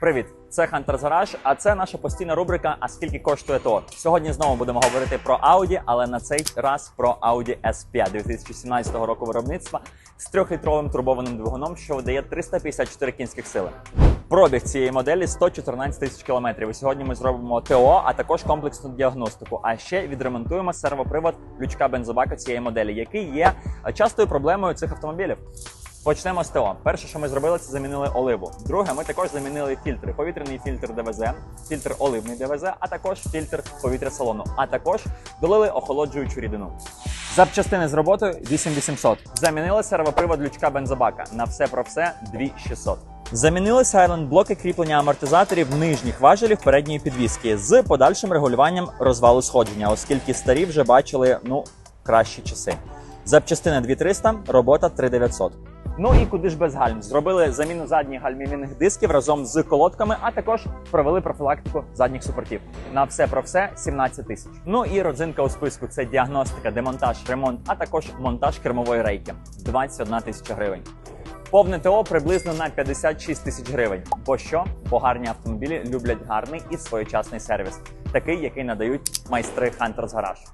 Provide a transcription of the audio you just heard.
Привіт, це Hunters Garage, а це наша постійна рубрика А скільки коштує то? Сьогодні знову будемо говорити про Audi, але на цей раз про Audi S5 2017 року виробництва з трьохлітровим турбованим двигуном, що видає 354 кінських сили. Пробіг цієї моделі 114 тисяч кілометрів. Сьогодні ми зробимо ТО, а також комплексну діагностику. А ще відремонтуємо сервопривод лючка бензобака цієї моделі, який є частою проблемою цих автомобілів. Почнемо з ТО. Перше, що ми зробили, це замінили оливу. Друге, ми також замінили фільтри: повітряний фільтр ДВЗ, фільтр оливний ДВЗ, а також фільтр повітря салону. А також долили охолоджуючу рідину. Запчастини з роботою 8800. Замінили сервопривод лючка бензобака. На все про все 2600. Замінили сайленд блоки кріплення амортизаторів нижніх важелів передньої підвіски з подальшим регулюванням розвалу сходження, оскільки старі вже бачили ну кращі часи. Запчастина 2300, робота 3900. Ну і куди ж без гальм? Зробили заміну задніх гальмівних дисків разом з колодками, а також провели профілактику задніх супортів. На все про все 17 тисяч. Ну і родзинка у списку це діагностика, демонтаж, ремонт, а також монтаж кермової рейки 21 тисяча гривень. Повне ТО приблизно на 56 тисяч гривень. Бо що? Бо гарні автомобілі люблять гарний і своєчасний сервіс, такий, який надають майстри Hunters Garage.